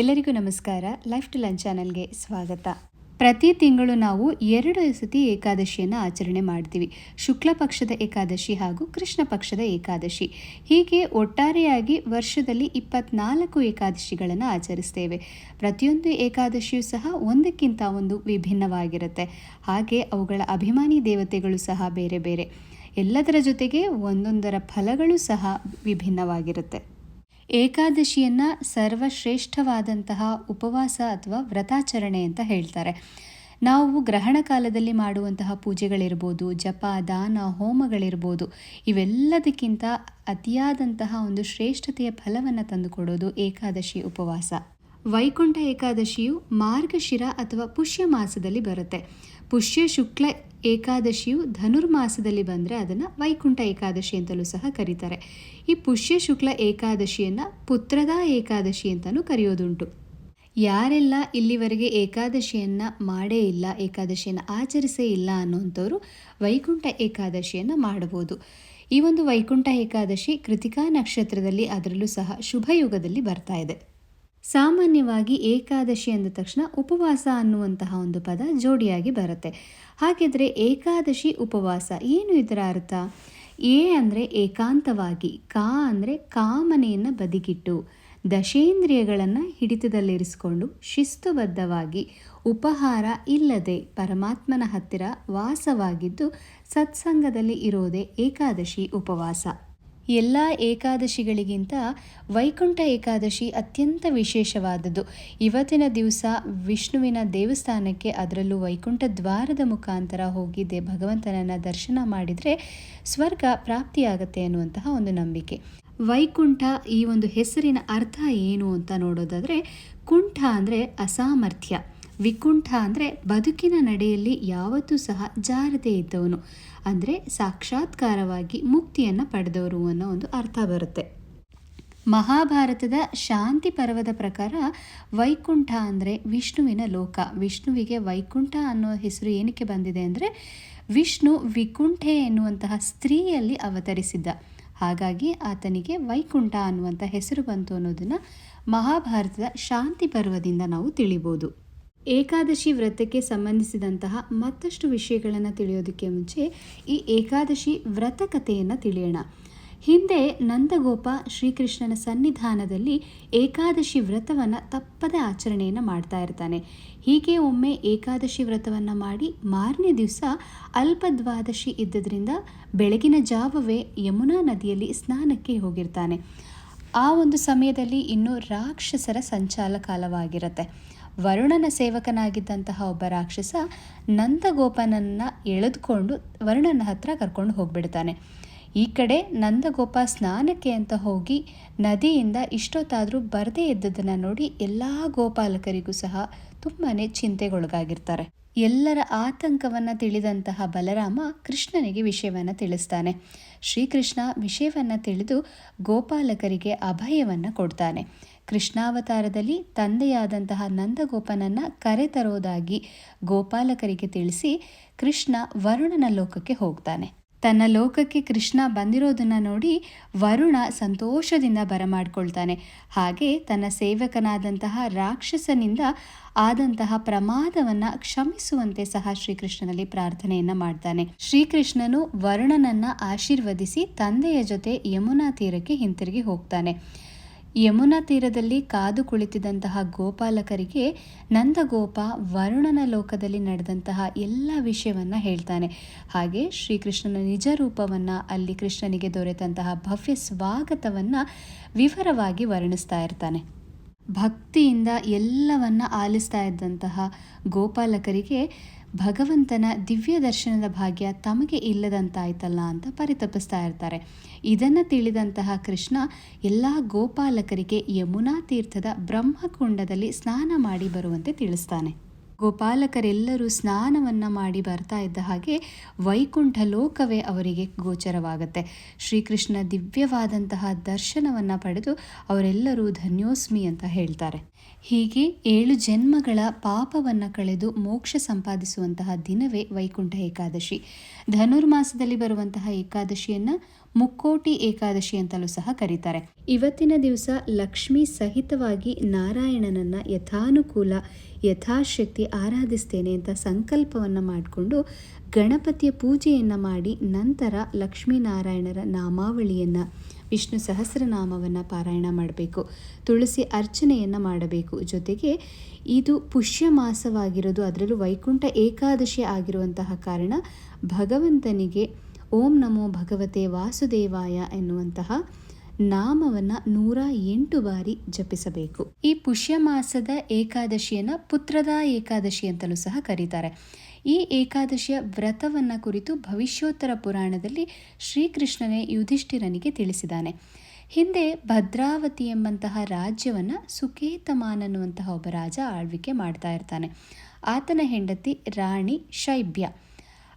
ಎಲ್ಲರಿಗೂ ನಮಸ್ಕಾರ. Life to lunch ಚಾನಲ್ಗೆ ಸ್ವಾಗತ. ಪ್ರತಿ ತಿಂಗಳು ನಾವು ಎರಡು ಸತಿ ಏಕಾದಶಿಯನ್ನು ಆಚರಣೆ ಮಾಡ್ತೀವಿ. ಶುಕ್ಲ ಪಕ್ಷದ ಏಕಾದಶಿ ಹಾಗೂ ಕೃಷ್ಣ ಪಕ್ಷದ ಏಕಾದಶಿ. ಹೀಗೆ ಒಟ್ಟಾರೆಯಾಗಿ ವರ್ಷದಲ್ಲಿ ಇಪ್ಪತ್ನಾಲ್ಕು ಏಕಾದಶಿಗಳನ್ನು ಆಚರಿಸ್ತೇವೆ. ಪ್ರತಿಯೊಂದು ಏಕಾದಶಿಯೂ ಸಹ ಒಂದಕ್ಕಿಂತ ಒಂದು ವಿಭಿನ್ನವಾಗಿರುತ್ತೆ. ಹಾಗೆ ಅವುಗಳ ಅಭಿಮಾನಿ ದೇವತೆಗಳು ಸಹ ಬೇರೆ ಬೇರೆ. ಎಲ್ಲದರ ಜೊತೆಗೆ ಒಂದೊಂದರ ಫಲಗಳು ಸಹ ವಿಭಿನ್ನವಾಗಿರುತ್ತೆ. ಏಕಾದಶಿಯನ್ನ ಸರ್ವಶ್ರೇಷ್ಠವಾದಂತಹ ಉಪವಾಸ ಅಥವಾ ವ್ರತಾಚರಣೆ ಅಂತ ಹೇಳ್ತಾರೆ. ನಾವು ಗ್ರಹಣ ಕಾಲದಲ್ಲಿ ಮಾಡುವಂತಹ ಪೂಜೆಗಳಿರ್ಬೋದು, ಜಪ, ದಾನ, ಹೋಮಗಳಿರ್ಬೋದು, ಇವೆಲ್ಲದಕ್ಕಿಂತ ಅತಿಯಾದಂತಹ ಒಂದು ಶ್ರೇಷ್ಠತೆಯ ಫಲವನ್ನು ತಂದುಕೊಡೋದು ಏಕಾದಶಿ ಉಪವಾಸ. ವೈಕುಂಠ ಏಕಾದಶಿಯು ಮಾರ್ಗಶಿರ ಅಥವಾ ಪುಷ್ಯ ಮಾಸದಲ್ಲಿ ಬರುತ್ತೆ. ಪುಷ್ಯ ಶುಕ್ಲ ಏಕಾದಶಿಯು ಧನುರ್ಮಾಸದಲ್ಲಿ ಬಂದರೆ ಅದನ್ನು ವೈಕುಂಠ ಏಕಾದಶಿ ಅಂತಲೂ ಸಹ ಕರೀತಾರೆ. ಈ ಪುಷ್ಯ ಶುಕ್ಲ ಏಕಾದಶಿಯನ್ನು ಪುತ್ರದ ಏಕಾದಶಿ ಅಂತಲೂ ಕರೆಯೋದುಂಟು. ಯಾರೆಲ್ಲ ಇಲ್ಲಿವರೆಗೆ ಏಕಾದಶಿಯನ್ನು ಮಾಡೇ ಇಲ್ಲ, ಏಕಾದಶಿಯನ್ನು ಆಚರಿಸೇ ಇಲ್ಲ ಅನ್ನೋಂಥವ್ರು ವೈಕುಂಠ ಏಕಾದಶಿಯನ್ನು ಮಾಡಬಹುದು ಈ ಒಂದು ವೈಕುಂಠ ಏಕಾದಶಿ ಕೃತಿಕಾ ನಕ್ಷತ್ರದಲ್ಲಿ ಅದರಲ್ಲೂ ಸಹ ಶುಭಯುಗದಲ್ಲಿ ಬರ್ತಾ ಇದೆ. ಸಾಮಾನ್ಯವಾಗಿ ಏಕಾದಶಿ ಅಂದ ತಕ್ಷಣ ಉಪವಾಸ ಅನ್ನುವಂತಹ ಒಂದು ಪದ ಜೋಡಿಯಾಗಿ ಬರುತ್ತೆ. ಹಾಗಿದ್ರೆ ಏಕಾದಶಿ ಉಪವಾಸ ಏನು ಇದರ ಅರ್ಥ? ಏ ಅಂದರೆ ಏಕಾಂತವಾಗಿ, ಕಾ ಅಂದರೆ ಕಾಮನೆಯನ್ನು ಬದಿಗಿಟ್ಟು, ದಶೇಂದ್ರಿಯಗಳನ್ನು ಹಿಡಿತದಲ್ಲಿರಿಸಿಕೊಂಡು ಶಿಸ್ತುಬದ್ಧವಾಗಿ, ಉಪಹಾರ ಇಲ್ಲದೆ ಪರಮಾತ್ಮನ ಹತ್ತಿರ ವಾಸವಾಗಿದ್ದು ಸತ್ಸಂಗದಲ್ಲಿ ಇರೋದೇ ಏಕಾದಶಿ ಉಪವಾಸ. ಎಲ್ಲ ಏಕಾದಶಿಗಳಿಗಿಂತ ವೈಕುಂಠ ಏಕಾದಶಿ ಅತ್ಯಂತ ವಿಶೇಷವಾದದ್ದು. ಇವತ್ತಿನ ದಿವಸ ವಿಷ್ಣುವಿನ ದೇವಸ್ಥಾನಕ್ಕೆ ಅದರಲ್ಲೂ ವೈಕುಂಠ ದ್ವಾರದ ಮುಖಾಂತರ ಹೋಗಿದ್ದೆ. ಭಗವಂತನನ್ನು ದರ್ಶನ ಮಾಡಿದರೆ ಸ್ವರ್ಗ ಪ್ರಾಪ್ತಿಯಾಗತ್ತೆ ಅನ್ನುವಂತಹ ಒಂದು ನಂಬಿಕೆ. ವೈಕುಂಠ ಈ ಒಂದು ಹೆಸರಿನ ಅರ್ಥ ಏನು ಅಂತ ನೋಡೋದಾದರೆ ಕುಂಠ ಅಂದರೆ ಅಸಾಮರ್ಥ್ಯ. ವಿಕುಂಠ ಅಂದರೆ ಬದುಕಿನ ನಡೆಯಲ್ಲಿ ಯಾವತ್ತೂ ಸಹ ಜಾರದೆ ಇದ್ದವನು. ಅಂದರೆ ಸಾಕ್ಷಾತ್ಕಾರವಾಗಿ ಮುಕ್ತಿಯನ್ನು ಪಡೆದವರು ಅನ್ನೋ ಒಂದು ಅರ್ಥ ಬರುತ್ತೆ. ಮಹಾಭಾರತದ ಶಾಂತಿ ಪರ್ವದ ಪ್ರಕಾರ ವೈಕುಂಠ ಅಂದರೆ ವಿಷ್ಣುವಿನ ಲೋಕ. ವಿಷ್ಣುವಿಗೆ ವೈಕುಂಠ ಅನ್ನೋ ಹೆಸರು ಏನಕ್ಕೆ ಬಂದಿದೆ ಅಂದರೆ ವಿಷ್ಣು ವಿಕುಂಠೆ ಎನ್ನುವಂತಹ ಸ್ತ್ರೀಯಲ್ಲಿ ಅವತರಿಸಿದ್ದ. ಹಾಗಾಗಿ ಆತನಿಗೆ ವೈಕುಂಠ ಅನ್ನುವಂಥ ಹೆಸರು ಬಂತು ಅನ್ನೋದನ್ನು ಮಹಾಭಾರತದ ಶಾಂತಿ ಪರ್ವದಿಂದ ನಾವು ತಿಳಿಬೋದು. ಏಕಾದಶಿ ವ್ರತಕ್ಕೆ ಸಂಬಂಧಿಸಿದಂತಹ ಮತ್ತಷ್ಟು ವಿಷಯಗಳನ್ನು ತಿಳಿಯೋದಕ್ಕೆ ಮುಂಚೆ ಈ ಏಕಾದಶಿ ವ್ರತ ಕಥೆಯನ್ನು ತಿಳಿಯೋಣ. ಹಿಂದೆ ನಂದಗೋಪ ಶ್ರೀಕೃಷ್ಣನ ಸನ್ನಿಧಾನದಲ್ಲಿ ಏಕಾದಶಿ ವ್ರತವನ್ನು ತಪ್ಪದೆ ಆಚರಣೆಯನ್ನು ಮಾಡ್ತಾ ಇರ್ತಾನೆ. ಹೀಗೆ ಒಮ್ಮೆ ಏಕಾದಶಿ ವ್ರತವನ್ನು ಮಾಡಿ ಮಾರನೇ ದಿವಸ ಅಲ್ಪದ್ವಾದಶಿ ಇದ್ದದ್ರಿಂದ ಬೆಳಗಿನ ಜಾವವೇ ಯಮುನಾ ನದಿಯಲ್ಲಿ ಸ್ನಾನಕ್ಕೆ ಹೋಗಿರ್ತಾನೆ. ಆ ಒಂದು ಸಮಯದಲ್ಲಿ ಇನ್ನೂ ರಾಕ್ಷಸರ ಸಂಚಾಲ ಕಾಲವಾಗಿರುತ್ತೆ. ವರುಣನ ಸೇವಕನಾಗಿದ್ದಂತಹ ಒಬ್ಬ ರಾಕ್ಷಸ ನಂದಗೋಪನನ್ನು ಎಳೆದುಕೊಂಡು ವರುಣನ ಹತ್ರ ಕರ್ಕೊಂಡು ಹೋಗ್ಬಿಡ್ತಾನೆ. ಈ ಕಡೆ ನಂದಗೋಪ ಸ್ನಾನಕ್ಕೆ ಅಂತ ಹೋಗಿ ನದಿಯಿಂದ ಇಷ್ಟೊತ್ತಾದರೂ ಬರದೇ ಇದ್ದದನ್ನು ನೋಡಿ ಎಲ್ಲ ಗೋಪಾಲಕರಿಗೂ ಸಹ ತುಂಬಾ ಚಿಂತೆಗೊಳಗಾಗಿರ್ತಾರೆ. ಎಲ್ಲರ ಆತಂಕವನ್ನು ತಿಳಿದಂತಹ ಬಲರಾಮ ಕೃಷ್ಣನಿಗೆ ವಿಷಯವನ್ನು ತಿಳಿಸ್ತಾನೆ. ಶ್ರೀಕೃಷ್ಣ ವಿಷಯವನ್ನು ತಿಳಿದು ಗೋಪಾಲಕರಿಗೆ ಅಭಯವನ್ನು ಕೊಡ್ತಾನೆ. ಕೃಷ್ಣಾವತಾರದಲ್ಲಿ ತಂದೆಯಾದಂತಹ ನಂದಗೋಪನನ್ನು ಕರೆತರೋದಾಗಿ ಗೋಪಾಲಕರಿಗೆ ತಿಳಿಸಿ ಕೃಷ್ಣ ವರುಣನ ಲೋಕಕ್ಕೆ ಹೋಗ್ತಾನೆ. ತನ್ನ ಲೋಕಕ್ಕೆ ಕೃಷ್ಣ ಬಂದಿರೋದನ್ನು ನೋಡಿ ವರುಣ ಸಂತೋಷದಿಂದ ಬರಮಾಡ್ಕೊಳ್ತಾನೆ. ಹಾಗೆ ತನ್ನ ಸೇವಕನಾದಂತಹ ರಾಕ್ಷಸನಿಂದ ಆದಂತಹ ಪ್ರಮಾದವನ್ನು ಕ್ಷಮಿಸುವಂತೆ ಸಹ ಶ್ರೀಕೃಷ್ಣನಲ್ಲಿ ಪ್ರಾರ್ಥನೆಯನ್ನು ಮಾಡ್ತಾನೆ. ಶ್ರೀಕೃಷ್ಣನು ವರುಣನನ್ನು ಆಶೀರ್ವದಿಸಿ ತಂದೆಯ ಜೊತೆ ಯಮುನಾ ತೀರಕ್ಕೆ ಹಿಂತಿರುಗಿ ಹೋಗ್ತಾನೆ. ಯಮುನಾ ತೀರದಲ್ಲಿ ಕಾದು ಕುಳಿತಿದ್ದಂತಹ ಗೋಪಾಲಕರಿಗೆ ನಂದಗೋಪ ವರುಣನ ಲೋಕದಲ್ಲಿ ನಡೆದಂತಹ ಎಲ್ಲ ವಿಷಯವನ್ನು ಹೇಳ್ತಾನೆ. ಹಾಗೆ ಶ್ರೀಕೃಷ್ಣನ ನಿಜ ರೂಪವನ್ನು ಅಲ್ಲಿ ಕೃಷ್ಣನಿಗೆ ದೊರೆತಂತಹ ಭವ್ಯ ಸ್ವಾಗತವನ್ನು ವಿವರವಾಗಿ ವರ್ಣಿಸ್ತಾ ಇರ್ತಾನೆ. ಭಕ್ತಿಯಿಂದ ಎಲ್ಲವನ್ನ ಆಲಿಸ್ತಾ ಇದ್ದಂತಹ ಗೋಪಾಲಕರಿಗೆ ಭಗವಂತನ ದಿವ್ಯ ದರ್ಶನದ ಭಾಗ್ಯ ತಮಗೆ ಇಲ್ಲದಂತಾಯ್ತಲ್ಲ ಅಂತ ಪರಿತಪಿಸ್ತಾ ಇರ್ತಾರೆ. ಇದನ್ನು ತಿಳಿದಂತಹ ಕೃಷ್ಣ ಎಲ್ಲ ಗೋಪಾಲಕರಿಗೆ ಯಮುನಾ ತೀರ್ಥದ ಬ್ರಹ್ಮಕುಂಡದಲ್ಲಿ ಸ್ನಾನ ಮಾಡಿ ಬರುವಂತೆ ತಿಳಿಸ್ತಾನೆ. ಗೋಪಾಲಕರೆಲ್ಲರೂ ಸ್ನಾನವನ್ನು ಮಾಡಿ ಬರ್ತಾ ಇದ್ದ ಹಾಗೆ ವೈಕುಂಠ ಲೋಕವೇ ಅವರಿಗೆ ಗೋಚರವಾಗುತ್ತೆ. ಶ್ರೀಕೃಷ್ಣ ದಿವ್ಯವಾದಂತಹ ದರ್ಶನವನ್ನು ಪಡೆದು ಅವರೆಲ್ಲರೂ ಧನ್ಯೋಸ್ಮಿ ಅಂತ ಹೇಳ್ತಾರೆ. ಹೀಗೆ ಏಳು ಜನ್ಮಗಳ ಪಾಪವನ್ನು ಕಳೆದು ಮೋಕ್ಷ ಸಂಪಾದಿಸುವಂತಹ ದಿನವೇ ವೈಕುಂಠ ಏಕಾದಶಿ. ಧನುರ್ಮಾಸದಲ್ಲಿ ಬರುವಂತಹ ಏಕಾದಶಿಯನ್ನು ಮುಕ್ಕೋಟಿ ಏಕಾದಶಿ ಅಂತಲೂ ಸಹ ಕರೀತಾರೆ. ಇವತ್ತಿನ ದಿವಸ ಲಕ್ಷ್ಮಿ ಸಹಿತವಾಗಿ ನಾರಾಯಣನನ್ನ ಯಥಾನುಕೂಲ, ಯಥಾಶಕ್ತಿ ಆರಾಧಿಸ್ತೇನೆ ಅಂತ ಸಂಕಲ್ಪವನ್ನು ಮಾಡಿಕೊಂಡು ಗಣಪತಿಯ ಪೂಜೆಯನ್ನು ಮಾಡಿ ನಂತರ ಲಕ್ಷ್ಮೀನಾರಾಯಣರ ನಾಮಾವಳಿಯನ್ನು ವಿಷ್ಣು ಸಹಸ್ರನಾಮವನ್ನು ಪಾರಾಯಣ ಮಾಡಬೇಕು. ತುಳಸಿ ಅರ್ಚನೆಯನ್ನು ಮಾಡಬೇಕು. ಜೊತೆಗೆ ಇದು ಪುಷ್ಯ ಮಾಸವಾಗಿರೋದು ಅದರಲ್ಲೂ ವೈಕುಂಠ ಏಕಾದಶಿ ಆಗಿರುವಂತಹ ಕಾರಣ ಭಗವಂತನಿಗೆ ಓಂ ನಮೋ ಭಗವತೆ ವಾಸುದೇವಾಯ ಎನ್ನುವಂತಹ ನಾಮವನ್ನು ನೂರ ಎಂಟು ಬಾರಿ ಜಪಿಸಬೇಕು. ಈ ಪುಷ್ಯ ಮಾಸದ ಏಕಾದಶಿಯನ್ನು ಪುತ್ರದ ಏಕಾದಶಿ ಅಂತಲೂ ಸಹ ಕರೀತಾರೆ. ಈ ಏಕಾದಶಿಯ ವ್ರತವನ್ನು ಕುರಿತು ಭವಿಷ್ಯೋತ್ತರ ಪುರಾಣದಲ್ಲಿ ಶ್ರೀಕೃಷ್ಣನೇ ಯುಧಿಷ್ಠಿರನಿಗೆ ತಿಳಿಸಿದ್ದಾನೆ. ಹಿಂದೆ ಭದ್ರಾವತಿ ಎಂಬಂತಹ ರಾಜ್ಯವನ್ನು ಸುಕೇತಮಾನ್ ಒಬ್ಬ ರಾಜ ಆಳ್ವಿಕೆ ಮಾಡ್ತಾ ಇರ್ತಾನೆ. ಆತನ ಹೆಂಡತಿ ರಾಣಿ ಶೈಬ್ಯ.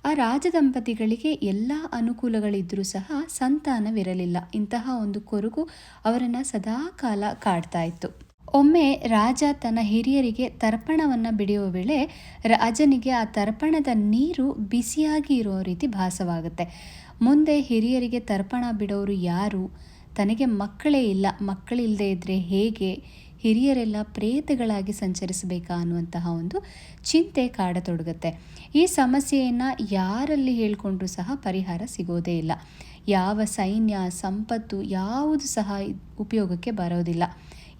ಆ ರಾಜದಂಪತಿಗಳಿಗೆ ಎಲ್ಲ ಅನುಕೂಲಗಳಿದ್ದರೂ ಸಹ ಸಂತಾನವಿರಲಿಲ್ಲ. ಇಂತಹ ಒಂದು ಕೊರಗು ಅವರನ್ನು ಸದಾಕಾಲ ಕಾಡ್ತಾ ಇತ್ತು. ಒಮ್ಮೆ ರಾಜ ತನ್ನ ಹಿರಿಯರಿಗೆ ತರ್ಪಣವನ್ನು ಬಿಡಿಯುವ ವೇಳೆ ರಾಜನಿಗೆ ಆ ತರ್ಪಣದ ನೀರು ಬಿಸಿಯಾಗಿ ಇರೋ ರೀತಿ ಭಾಸವಾಗುತ್ತೆ. ಮುಂದೆ ಹಿರಿಯರಿಗೆ ತರ್ಪಣ ಬಿಡೋರು ಯಾರು? ತನಗೆ ಮಕ್ಕಳೇ ಇಲ್ಲ. ಮಕ್ಕಳಿಲ್ಲದೆ ಇದ್ದರೆ ಹೇಗೆ? ಹಿರಿಯರೆಲ್ಲ ಪ್ರೇತಗಳಾಗಿ ಸಂಚರಿಸಬೇಕಾ ಅನ್ನುವಂತಹ ಒಂದು ಚಿಂತೆ ಕಾಡತೊಡಗುತ್ತೆ. ಈ ಸಮಸ್ಯೆಯನ್ನು ಯಾರಲ್ಲಿ ಹೇಳಿಕೊಂಡ್ರೂ ಸಹ ಪರಿಹಾರ ಸಿಗೋದೇ ಇಲ್ಲ. ಯಾವ ಸೈನ್ಯ, ಸಂಪತ್ತು, ಯಾವುದು ಸಹ ಉಪಯೋಗಕ್ಕೆ ಬರೋದಿಲ್ಲ.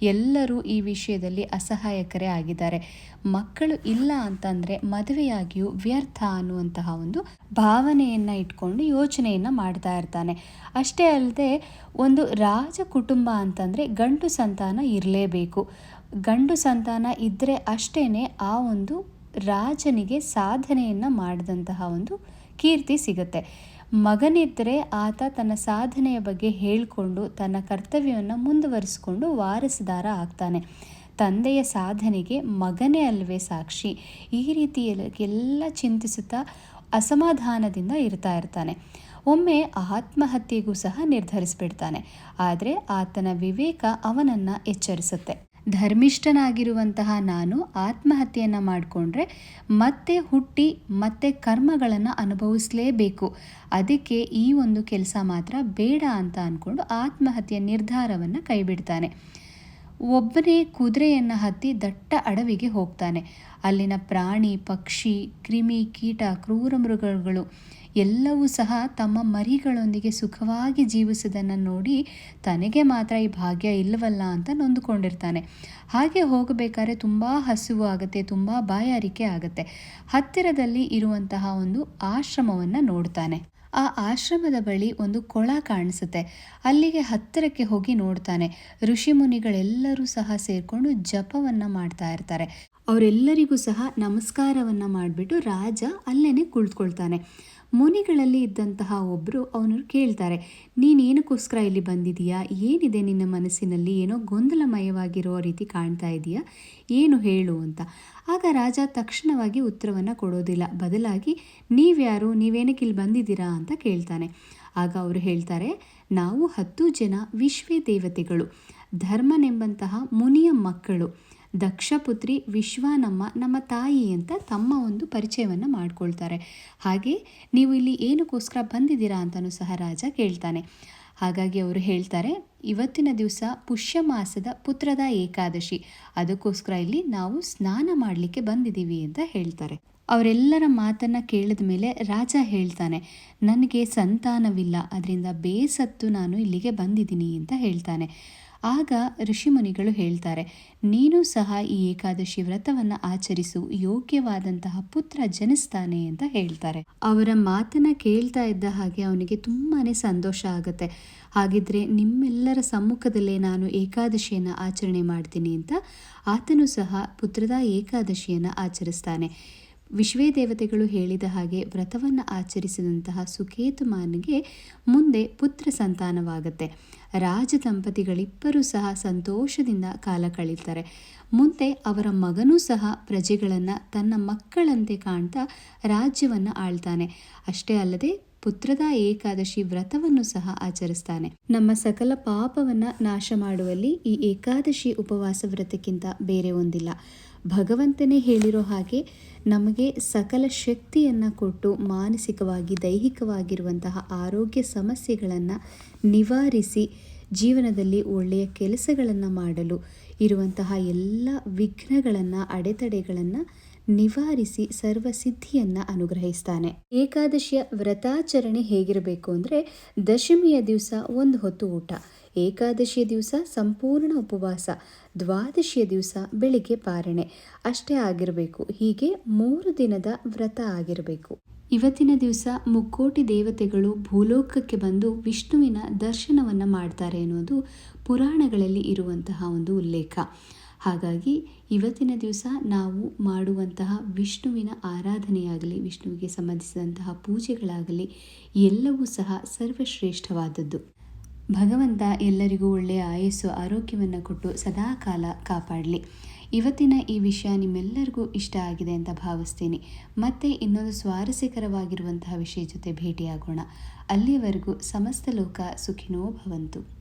ಎಲ್ಲರೂ ಈ ವಿಷಯದಲ್ಲಿ ಅಸಹಾಯಕರೇ ಆಗಿದ್ದಾರೆ. ಮಕ್ಕಳು ಇಲ್ಲ ಅಂತಂದರೆ ಮದುವೆಯಾಗಿಯೂ ವ್ಯರ್ಥ ಅನ್ನುವಂತಹ ಒಂದು ಭಾವನೆಯನ್ನು ಇಟ್ಕೊಂಡು ಯೋಚನೆಯನ್ನು ಮಾಡ್ತಾ ಇರ್ತಾನೆ. ಅಷ್ಟೇ ಅಲ್ಲದೆ ಒಂದು ರಾಜ ಕುಟುಂಬ ಅಂತಂದರೆ ಗಂಡು ಸಂತಾನ ಇರಲೇಬೇಕು. ಗಂಡು ಸಂತಾನ ಇದ್ದರೆ ಅಷ್ಟೇ ಆ ಒಂದು ರಾಜನಿಗೆ ಸಾಧನೆಯನ್ನು ಮಾಡಿದಂತಹ ಒಂದು ಕೀರ್ತಿ ಸಿಗುತ್ತೆ. ಮಗನಿದ್ದರೆ ಆತ ತನ್ನ ಸಾಧನೆಯ ಬಗ್ಗೆ ಹೇಳಿಕೊಂಡು ತನ್ನ ಕರ್ತವ್ಯವನ್ನು ಮುಂದುವರಿಸಿಕೊಂಡು ವಾರಸುದಾರ ಆಗ್ತಾನೆ. ತಂದೆಯ ಸಾಧನೆಗೆ ಮಗನೇ ಅಲ್ವೇ ಸಾಕ್ಷಿ. ಈ ರೀತಿಯಲ್ಲಿ ಎಲ್ಲ ಚಿಂತಿಸುತ್ತಾ ಅಸಮಾಧಾನದಿಂದ ಇರ್ತಾ ಇರ್ತಾನೆ. ಒಮ್ಮೆ ಆತ್ಮಹತ್ಯೆಗೂ ಸಹ ನಿರ್ಧರಿಸಿಬಿಡ್ತಾನೆ. ಆದರೆ ಆತನ ವಿವೇಕ ಅವನನ್ನು ಎಚ್ಚರಿಸುತ್ತೆ. ಧರ್ಮಿಷ್ಠನಾಗಿರುವಂತಹ ನಾನು ಆತ್ಮಹತ್ಯೆಯನ್ನು ಮಾಡಿಕೊಂಡ್ರೆ ಮತ್ತೆ ಹುಟ್ಟಿ ಮತ್ತೆ ಕರ್ಮಗಳನ್ನು ಅನುಭವಿಸಲೇಬೇಕು. ಅದಕ್ಕೆ ಈ ಒಂದು ಕೆಲಸ ಮಾತ್ರ ಬೇಡ ಅಂತ ಅಂದ್ಕೊಂಡು ಆತ್ಮಹತ್ಯೆ ನಿರ್ಧಾರವನ್ನು ಕೈಬಿಡ್ತಾನೆ. ಒಬ್ಬನೇ ಕುದುರೆಯನ್ನು ಹತ್ತಿ ದಟ್ಟ ಅಡವಿಗೆ ಹೋಗ್ತಾನೆ. ಅಲ್ಲಿನ ಪ್ರಾಣಿ, ಪಕ್ಷಿ, ಕ್ರಿಮಿ, ಕೀಟ, ಕ್ರೂರ ಮೃಗಗಳು ಎಲ್ಲವೂ ಸಹ ತಮ್ಮ ಮರಿಗಳೊಂದಿಗೆ ಸುಖವಾಗಿ ಜೀವಿಸೋದನ್ನು ನೋಡಿ ತನಗೆ ಮಾತ್ರ ಈ ಭಾಗ್ಯ ಇಲ್ಲವಲ್ಲ ಅಂತ ನೊಂದುಕೊಂಡಿರ್ತಾನೆ. ಹಾಗೆ ಹೋಗಬೇಕಾದ್ರೆ ತುಂಬ ಹಸಿವು ಆಗುತ್ತೆ, ತುಂಬ ಬಾಯಾರಿಕೆ ಆಗುತ್ತೆ. ಹತ್ತಿರದಲ್ಲಿ ಇರುವಂತಹ ಒಂದು ಆಶ್ರಮವನ್ನು ನೋಡ್ತಾನೆ. ಆ ಆಶ್ರಮದ ಬಳಿ ಒಂದು ಕೊಳ ಕಾಣಿಸುತ್ತೆ. ಅಲ್ಲಿಗೆ ಹತ್ತಿರಕ್ಕೆ ಹೋಗಿ ನೋಡ್ತಾನೆ. ಋಷಿ ಮುನಿಗಳೆಲ್ಲರೂ ಸಹ ಸೇರಿಕೊಂಡು ಜಪವನ್ನ ಮಾಡ್ತಾ ಇರ್ತಾರೆ. ಅವರೆಲ್ಲರಿಗೂ ಸಹ ನಮಸ್ಕಾರವನ್ನ ಮಾಡಿಬಿಟ್ಟು ರಾಜ ಅಲ್ಲೇನೆ ಕುಳಿತುಕೊಳ್ತಾನೆ ಮುನಿಗಳಲ್ಲಿ ಇದ್ದಂತಹ ಒಬ್ಬರು ಅವನು ಕೇಳ್ತಾರೆ, ನೀನೇನಕ್ಕೋಸ್ಕರ ಇಲ್ಲಿ ಬಂದಿದೀಯಾ ಏನಿದೆ ನಿನ್ನ ಮನಸ್ಸಿನಲ್ಲಿ? ಏನೋ ಗೊಂದಲಮಯವಾಗಿರೋ ರೀತಿ ಕಾಣ್ತಾ ಇದೆಯಾ? ಏನು ಹೇಳು ಅಂತ. ಆಗ ರಾಜ ತಕ್ಷಣವಾಗಿ ಉತ್ತರವನ್ನು ಕೊಡೋದಿಲ್ಲ. ಬದಲಾಗಿ, ನೀವ್ಯಾರು? ನೀವೇನಕ್ಕೆ ಇಲ್ಲಿ ಬಂದಿದ್ದೀರಾ? ಅಂತ ಕೇಳ್ತಾನೆ. ಆಗ ಅವರು ಹೇಳ್ತಾರೆ, ನಾವು ಹತ್ತು ಜನ ವಿಶ್ವೇ ದೇವತೆಗಳು ಧರ್ಮನೆಂಬಂತಹ ಮುನಿಯ ಮಕ್ಕಳು. ದಕ್ಷಪುತ್ರಿ ವಿಶ್ವಾನಮ್ಮ ನಮ್ಮ ತಾಯಿ ಅಂತ ತಮ್ಮ ಒಂದು ಪರಿಚಯವನ್ನು ಮಾಡ್ಕೊಳ್ತಾರೆ. ಹಾಗೆ ನೀವು ಇಲ್ಲಿ ಏನಕ್ಕೋಸ್ಕರ ಬಂದಿದ್ದೀರಾ ಅಂತಲೂ ಸಹ ರಾಜ ಕೇಳ್ತಾನೆ. ಹಾಗಾಗಿ ಅವರು ಹೇಳ್ತಾರೆ, ಇವತ್ತಿನ ದಿವಸ ಪುಷ್ಯ ಮಾಸದ ಪುತ್ರದ ಏಕಾದಶಿ. ಅದಕ್ಕೋಸ್ಕರ ಇಲ್ಲಿ ನಾವು ಸ್ನಾನ ಮಾಡಲಿಕ್ಕೆ ಬಂದಿದ್ದೀವಿ ಅಂತ ಹೇಳ್ತಾರೆ. ಅವರೆಲ್ಲರ ಮಾತನ್ನ ಕೇಳಿದ ಮೇಲೆ ರಾಜ ಹೇಳ್ತಾನೆ, ನನಗೆ ಸಂತಾನವಿಲ್ಲ, ಅದರಿಂದ ಬೇಸತ್ತು ನಾನು ಇಲ್ಲಿಗೆ ಬಂದಿದ್ದೀನಿ ಅಂತ ಹೇಳ್ತಾನೆ. ಆಗ ಋಷಿಮುನಿಗಳು ಹೇಳ್ತಾರೆ, ನೀನು ಸಹ ಈ ಏಕಾದಶಿ ವ್ರತವನ್ನು ಆಚರಿಸು, ಯೋಗ್ಯವಾದಂತಹ ಪುತ್ರ ಜನಿಸ್ತಾನೆ ಅಂತ ಹೇಳ್ತಾರೆ. ಅವರ ಮಾತನ್ನ ಕೇಳ್ತಾ ಇದ್ದ ಹಾಗೆ ಅವನಿಗೆ ತುಂಬಾನೇ ಸಂತೋಷ ಆಗುತ್ತೆ. ಹಾಗಿದ್ರೆ ನಿಮ್ಮೆಲ್ಲರ ಸಮ್ಮುಖದಲ್ಲೇ ನಾನು ಏಕಾದಶಿಯನ್ನು ಆಚರಣೆ ಮಾಡ್ತೀನಿ ಅಂತ ಆತನು ಸಹ ಪುತ್ರದ ಏಕಾದಶಿಯನ್ನು ಆಚರಿಸ್ತಾನೆ. ವಿಶ್ವೇ ದೇವತೆಗಳು ಹೇಳಿದ ಹಾಗೆ ವ್ರತವನ್ನು ಆಚರಿಸಿದಂತಹ ಸುಕೇತುಮಾನಿಗೆ ಮುಂದೆ ಪುತ್ರ ಸಂತಾನವಾಗುತ್ತೆ. ರಾಜ ದಂಪತಿಗಳಿಬ್ಬರೂ ಸಹ ಸಂತೋಷದಿಂದ ಕಾಲ ಕಳೀತಾರೆ. ಮುಂದೆ ಅವರ ಮಗನೂ ಸಹ ಪ್ರಜೆಗಳನ್ನು ತನ್ನ ಮಕ್ಕಳಂತೆ ಕಾಣ್ತಾ ರಾಜ್ಯವನ್ನು ಆಳ್ತಾನೆ. ಅಷ್ಟೇ ಅಲ್ಲದೆ ಪುತ್ರದ ಏಕಾದಶಿ ವ್ರತವನ್ನು ಸಹ ಆಚರಿಸ್ತಾನೆ. ನಮ್ಮ ಸಕಲ ಪಾಪವನ್ನು ನಾಶ ಮಾಡುವಲ್ಲಿ ಈ ಏಕಾದಶಿ ಉಪವಾಸ ವ್ರತಕ್ಕಿಂತ ಬೇರೆ ಒಂದಿಲ್ಲ. ಭಗವಂತನೇ ಹೇಳಿರೋ ಹಾಗೆ ನಮಗೆ ಸಕಲ ಶಕ್ತಿಯನ್ನು ಕೊಟ್ಟು ಮಾನಸಿಕವಾಗಿ, ದೈಹಿಕವಾಗಿರುವಂತಹ ಆರೋಗ್ಯ ಸಮಸ್ಯೆಗಳನ್ನು ನಿವಾರಿಸಿ ಜೀವನದಲ್ಲಿ ಒಳ್ಳೆಯ ಕೆಲಸಗಳನ್ನು ಮಾಡಲು, ಇರುವಂತಹ ಎಲ್ಲ ವಿಘ್ನಗಳನ್ನು, ಅಡೆತಡೆಗಳನ್ನು ನಿವಾರಿಸಿ ಸರ್ವಸಿದ್ಧಿಯನ್ನು ಅನುಗ್ರಹಿಸ್ತಾನೆ. ಏಕಾದಶಿಯ ವ್ರತಾಚರಣೆ ಹೇಗಿರಬೇಕು ಅಂದರೆ ದಶಮಿಯ ದಿವಸ ಒಂದು ಹೊತ್ತು ಊಟ. ಏಕಾದಶಿಯ ದಿವಸ ಸಂಪೂರ್ಣ ಉಪವಾಸ, ದ್ವಾದಶಿಯ ದಿವಸ ಬೆಳಿಗ್ಗೆ ಪಾರಣೆ. ಅಷ್ಟೇ ಆಗಿರಬೇಕು, ಹೀಗೆ ಮೂರು ದಿನದ ವ್ರತ ಆಗಿರಬೇಕು. ಇವತ್ತಿನ ದಿವಸ ಮುಕ್ಕೋಟಿ ದೇವತೆಗಳು ಭೂಲೋಕಕ್ಕೆ ಬಂದು ವಿಷ್ಣುವಿನ ದರ್ಶನವನ್ನು ಮಾಡ್ತಾರೆ ಅನ್ನೋದು ಪುರಾಣಗಳಲ್ಲಿ ಇರುವಂತಹ ಒಂದು ಉಲ್ಲೇಖ. ಹಾಗಾಗಿ ಇವತ್ತಿನ ದಿವಸ ನಾವು ಮಾಡುವಂತಹ ವಿಷ್ಣುವಿನ ಆರಾಧನೆಯಾಗಲಿ, ವಿಷ್ಣುವಿಗೆ ಸಂಬಂಧಿಸಿದಂತಹ ಪೂಜೆಗಳಾಗಲಿ ಎಲ್ಲವೂ ಸಹ ಸರ್ವಶ್ರೇಷ್ಠವಾದದ್ದು. ಭಗವಂತ ಎಲ್ಲರಿಗೂ ಒಳ್ಳೆಯ ಆಯಸ್ಸು, ಆರೋಗ್ಯವನ್ನು ಕೊಟ್ಟು ಸದಾಕಾಲ ಕಾಪಾಡಲಿ. ಇವತ್ತಿನ ಈ ವಿಷಯ ನಿಮ್ಮೆಲ್ಲರಿಗೂ ಇಷ್ಟ ಆಗಿದೆ ಅಂತ ಭಾವಿಸ್ತೀನಿ. ಮತ್ತೆ ಇನ್ನೊಂದು ಸ್ವಾರಸ್ಯಕರವಾಗಿರುವಂತಹ ವಿಷಯ ಜೊತೆ ಭೇಟಿಯಾಗೋಣ. ಅಲ್ಲಿಯವರೆಗೂ ಸಮಸ್ತ ಲೋಕ ಸುಖಿನೋ ಭವಂತು.